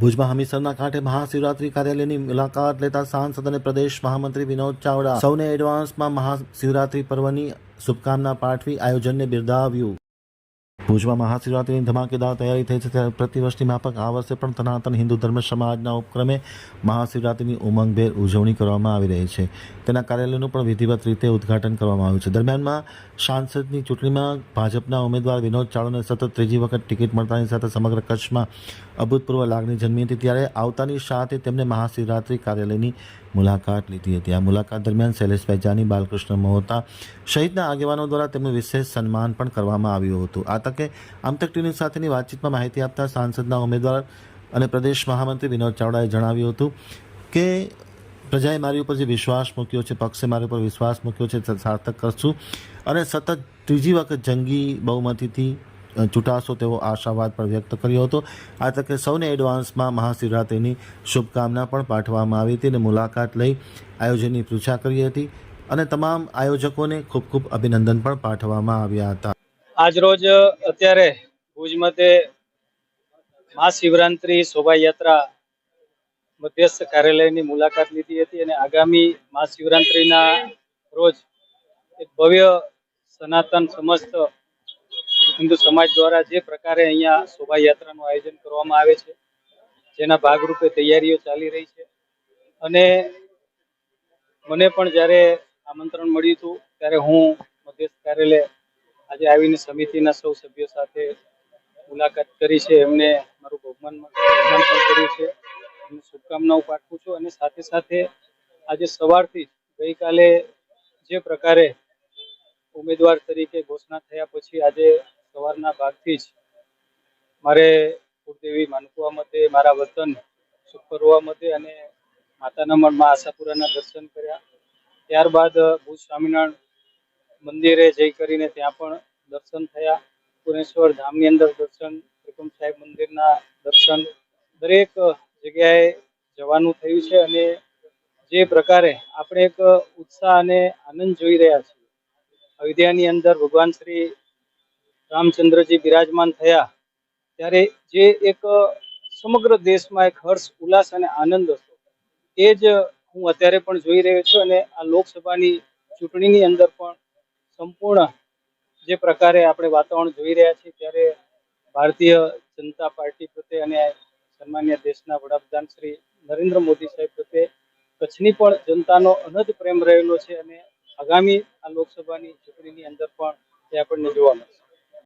ભુજમાં હમીસરના કાંઠે મહાશિવરાત્રી કાર્યાલયની મુલાકાત લેતા સાંસદ અને પ્રદેશ મહામંત્રી વિનોદ ચાવડા સૌને એડવાન્સમાં મહાશિવરાત્રી પર્વની શુભકામના પાઠવી આયોજનને બિરદાવ્યું. ભુજમાં મહાશિવરાત્રીની ધમાકેદાર તૈયારી થઈ છે ત્યારે પ્રતિવર્ષની માફક આ વર્ષે પણ સનાતન હિન્દુ ધર્મ સમાજના ઉપક્રમે મહાશિવરાત્રિની ઉમંગભેર ઉજવણી કરવામાં આવી રહી છે. તેના કાર્યાલયનું પણ વિધિવત રીતે ઉદ્ઘાટન કરવામાં આવ્યું છે. દરમિયાનમાં સાંસદની ચૂંટણીમાં ભાજપના ઉમેદવાર વિનોદ ચાવડાને સતત ત્રીજી વખત ટિકિટ મળતાની સાથે સમગ્ર કચ્છમાં અભૂતપૂર્વ લાગણી જન્મી હતી. ત્યારે આવતાની સાથે તેમને મહાશિવરાત્રિ કાર્યાલયની મુલાકાત લીધી હતી. આ મુલાકાત દરમિયાન શૈલેષભાઈ જાની બાલકૃષ્ણ મહોતા સહિતના આગેવાનો દ્વારા તેમનું વિશેષ સન્માન પણ કરવામાં આવ્યું હતું. આ તકે આમતક ટીવી સાથેની વાતચીતમાં માહિતી આપતા સાંસદના ઉમેદવાર અને પ્રદેશ મહામંત્રી વિનોદ ચાવડાએ જણાવ્યું હતું કે, પ્રજાએ મારી ઉપર જે વિશ્વાસ મૂક્યો છે, પક્ષે મારી ઉપર વિશ્વાસ મૂક્યો છે સાર્થક કરશું. અને સતત ત્રીજી વખત જંગી બહુમતીથી ચૂંટાશો તેવો આશાવાદ પણ વ્યક્ત કર્યો હતો. આ તકે સૌને એડવાન્સમાં મહાશિવરાત્રિની શુભકામના પણ પાઠવવામાં આવી હતી અને મુલાકાત લઈ આયોજનની પૃચ્છા કરી હતી અને તમામ આયોજકોને ખૂબ ખૂબ અભિનંદન પણ પાઠવવામાં આવ્યા હતા. આજ રોજ અત્યારે ભુજ મતે મહાશિવરાત્રિ શોભાયાત્રા મધ્યસ્થ કાર્યાલયની મુલાકાત લીધી હતી અને આગામી મહાશિવરાત્રિના રોજ એક ભવ્ય સનાતન સમસ્ત હિન્દુ સમાજ દ્વારા જે પ્રકારે અહીંયા શોભાયાત્રાનું આયોજન કરવામાં આવે છે, જેના ભાગરૂપે તૈયારીઓ ચાલી રહી છે. અને મને પણ જ્યારે આમંત્રણ મળ્યું હતું, ત્યારે હું મધ્યસ્થ કાર્યાલય આજે આવીને સમિતિના સૌ સભ્યો સાથે મુલાકાત કરી છે, એમને મારું બહુમાન પણ કર્યું છે. એમને શુભકામનાઓ પાઠવું છું અને સાથે સાથે આજે સવારથી ગઈકાલે જે પ્રકારે ઉમેદવાર તરીકે ઘોષણા થયા પછી આજે સવારના ભાગથી જ મારે કુળદેવી માનકુવા મધ્યે, મારા વતન સુખપરવા મધ્યે અને માતાના મઢમાં આશાપુરાના દર્શન કર્યા. ત્યારબાદ ભુજ સ્વામિનારાયણ મંદિરે જઈ કરીને ત્યાં પણ દર્શન થયા. પુરેશ્વર ધામની અંદર દર્શન ત્રિકુમ સાહેબ મંદિરના દર્શન. દરેક જગ્યાએ જવાનું થયું છે અને જે પ્રકારે આપણે એક ઉત્સાહ અને આનંદ જોઈ રહ્યા છીએ. અયોધ્યાની અંદર ભગવાન શ્રી રામચંદ્રજી બિરાજમાન થયા ત્યારે જે એક સમગ્ર દેશમાં એક હર્ષ, ઉલ્લાસ અને આનંદ હતો. એ જ હું અત્યારે પણ જોઈ રહ્યો છું અને આ લોકસભાની ચૂંટણીની અંદર પણ સંપૂર્ણ જે પ્રકારે આપણે વાતાવરણ જોઈ રહ્યા છીએ, ત્યારે ભારતીય જનતા પાર્ટી પ્રત્યે અને સન્માન્ય દેશના વડાપ્રધાન શ્રી નરેન્દ્ર મોદી સાહેબ પ્રત્યે કચ્છની પણ જનતાનો અનહદ પ્રેમ રહેલો છે અને આગામી આ લોકસભાની ચૂંટણીની અંદર પણ એ આપણને જોવા મળશે.